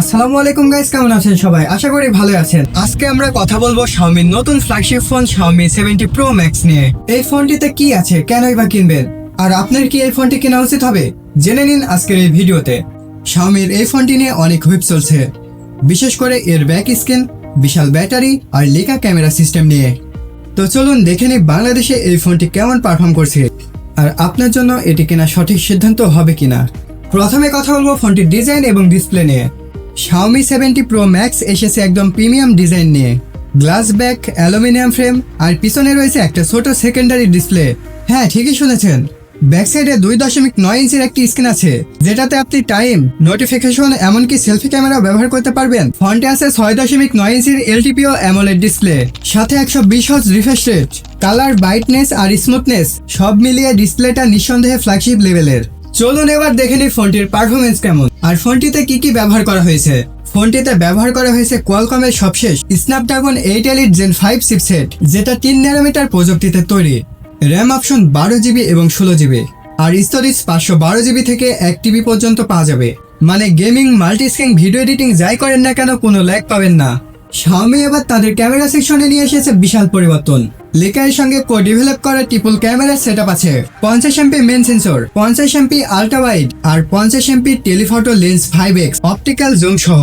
আসসালামু আলাইকুম গাইস কেমন আছেন সবাই? আশা করি ভালো আছেন। আজকে আমরা কথা বলব Xiaomi নতুন flagship phone Xiaomi 70 Pro Max নিয়ে। এই ফোনটিতে কি আছে, কেনই বা কিনবেন? আর আপনার কি এই ফোনটি কেনা উচিত হবে? জেনে নিন আজকের এই ভিডিওতে। Xiaomi এই ফোনটি নিয়ে অনেক হুইপ চলছে। বিশেষ করে এর ব্যাক স্ক্রিন বিশাল ব্যাটারি আর লেখা ক্যামেরা সিস্টেম নিয়ে। তো চলুন দেখে নিই বাংলাদেশে এই ফোনটি কেমন পারফর্ম করছে। আর আপনার জন্য এটি কেনা সঠিক সিদ্ধান্ত হবে কিনা। প্রথমে কথা বলব ফোনটির ডিজাইন এবং ডিসপ্লে নিয়ে। Xiaomi 70 Pro Max এসেছে একদম প্রিমিয়াম ডিজাইন নিয়ে। গ্লাস ব্যাক অ্যালুমিনিয়াম ফ্রেম আর পিছনে রয়েছে একটা ছোট সেকেন্ডারি ডিসপ্লে হ্যাঁ ঠিকই শুনেছেন। ব্যাক সাইডে দুই দশমিক নয় ইঞ্চির একটি স্ক্রিন আছে, যেটাতে আপনি টাইম নোটিফিকেশন এমনকি সেলফি ক্যামেরা ব্যবহার করতে পারবেন। ফন্টে আছে ছয় দশমিক নয় ইঞ্চির এলটিপিও অ্যামোলেড ডিসপ্লে সাথে একশো বিশ হজ রিফ্রেশ রেট কালার ব্রাইটনেস আর স্মুথনেস সব মিলিয়ে ডিসপ্লেটা নিঃসন্দেহে ফ্ল্যাগশিপ লেভেলের চলুন এবার দেখে নিই ফোনটির পারফরমেন্স কেমন। আর ফোনটিতে কি কি ব্যবহার করা হয়েছে? ফোনটিতে ব্যবহার করা হয়েছে কোয়ালকমের সবশেষ Snapdragon eight elite gen five chipset যেটা তিন ন্যানোমিটার প্রযুক্তিতে তৈরি। র্যাম অপশন বারো জিবি এবং ষোলো জিবি আর স্টোরেজ পাঁচশো বারো জিবি থেকে এক টিবি পর্যন্ত পাওয়া যাবে। মানে গেমিং মাল্টিস্ক্রিন ভিডিও এডিটিং যাই করেন না কেন, কোনো ল্যাগ পাবেন না। Xiaomi এবার তাদের ক্যামেরা সেকশনে নিয়ে এসেছে বিশাল পরিবর্তন। লেকারের সঙ্গে কো ডেভেলপ করা ট্রিপল ক্যামেরা সেট আছে। পঞ্চাশ এমপি মেন সেন্সর পঞ্চাশ এমপি আল্ট্রা ওয়াইড আর পঞ্চাশ MP telephoto lens five X optical zoom সহ।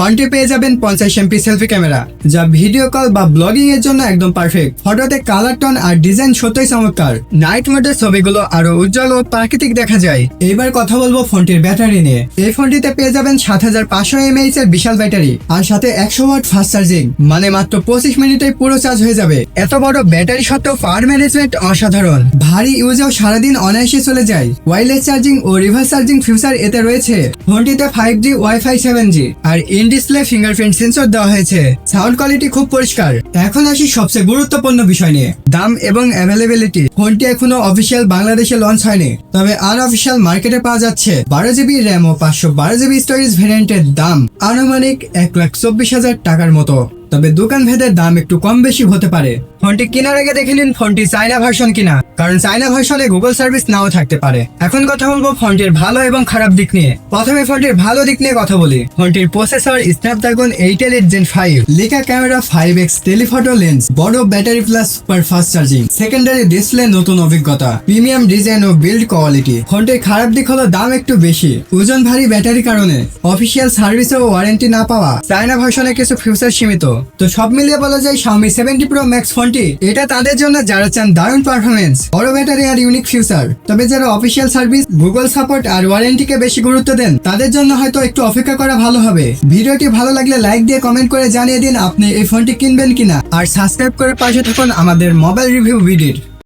ফ্রন্টে পেয়ে যাবেন পঞ্চাশ এমপি সেলফি ক্যামেরা, যা ভিডিও কল বা ব্লগিং এর জন্য একদম পারফেক্ট ফটোতে কালার টোন আর ডিজাইন সত্যই চমৎকার। নাইট মোডের ছবিগুলো আরও উজ্জ্বল ও প্রাকৃতিক দেখা যায়। এবার কথা বলব ফোনটির ব্যাটারি নিয়ে। এই ফোনটিতে পেয়ে যাবেন সাত হাজার পাঁচশো এমএইচ এর বিশাল ব্যাটারি, আর সাথে একশো ওয়াট ফাস্ট চার্জিং মানে মাত্র পঁচিশ মিনিটে পুরো চার্জ হয়ে যাবে। এত বড় ব্যাটারি সত্ত্বেও পাওয়ার ম্যানেজমেন্ট অসাধারণ। ভারী ইউজেও সারাদিন অনায়াসে চলে যায়। ওয়াইলেস চার্জিং ও রিভার্স চার্জিং ফিউচার এতে রয়েছে। ফোনটিতে five G WiFi seven G R in display fingerprint sensor দেওয়া হয়েছে। সাউন্ড কোয়ালিটি খুব পরিষ্কার। এখন আসি সবচেয়ে গুরুত্বপূর্ণ বিষয় নিয়ে। দাম এবং অ্যাভেলেবিলিটি ফোনটি এখনও অফিসিয়াল বাংলাদেশে লঞ্চ হয়নি। তবে আনঅফিসিয়াল মার্কেটে পাওয়া যাচ্ছে বারো জিবি র্যাম ও পাঁচশো বারো জিবি স্টোরেজ ভ্যারিয়েন্টের দাম। আনুমানিক এক লাখ চব্বিশ হাজার টাকার মতো। তবে দোকান ভেদের দাম একটু কম বেশি হতে পারে। ফোনটি কেনার আগে দেখে নিন ফোনটি চাইনা ভার্সন কিনা, কারণ চাইনা ভার্সনে গুগল সার্ভিস নাও থাকতে পারে। এখন কথা বলব ফোনটির ভালো এবং খারাপ দিক নিয়ে। প্রথমে ফোনটির ভালো দিক নিয়ে কথা বলি। ফোনটির processor Snapdragon eight elite gen five Leica camera five X telephoto lens বড় battery plus super fast charging secondary display নতুন অভিজ্ঞতা। প্রিমিয়াম ডিজাইন ও বিল্ড কোয়ালিটি ফোনটির খারাপ দিক হলো দাম একটু বেশি। ওজন ভারী ব্যাটারি কারণে। অফিসিয়াল সার্ভিস ও ওয়ারেন্টি না পাওয়া। চায়না ভার্সনে কিছু ফিউচার সীমিত। তো সব মিলিয়ে বলা যায় Xiaomi 70 Pro Max ফোনটি। এটা তাদের জন্য যারা চান দারুণ পারফরমেন্স বড় ব্যাটারি আর ইউনিক ফিউচার তবে যারা অফিসিয়াল সার্ভিস গুগল সাপোর্ট আর ওয়ারেন্টিকে বেশি গুরুত্ব দেন, তাদের জন্য হয়তো একটু অপেক্ষা করা ভালো হবে। ভিডিওটি ভালো লাগলে লাইক দিয়ে কমেন্ট করে জানিয়ে দিন আপনি এই ফোনটি কিনবেন কিনা। আর সাবস্ক্রাইব করে পাশে থাকুন আমাদের মোবাইল রিভিউ ভিডিওর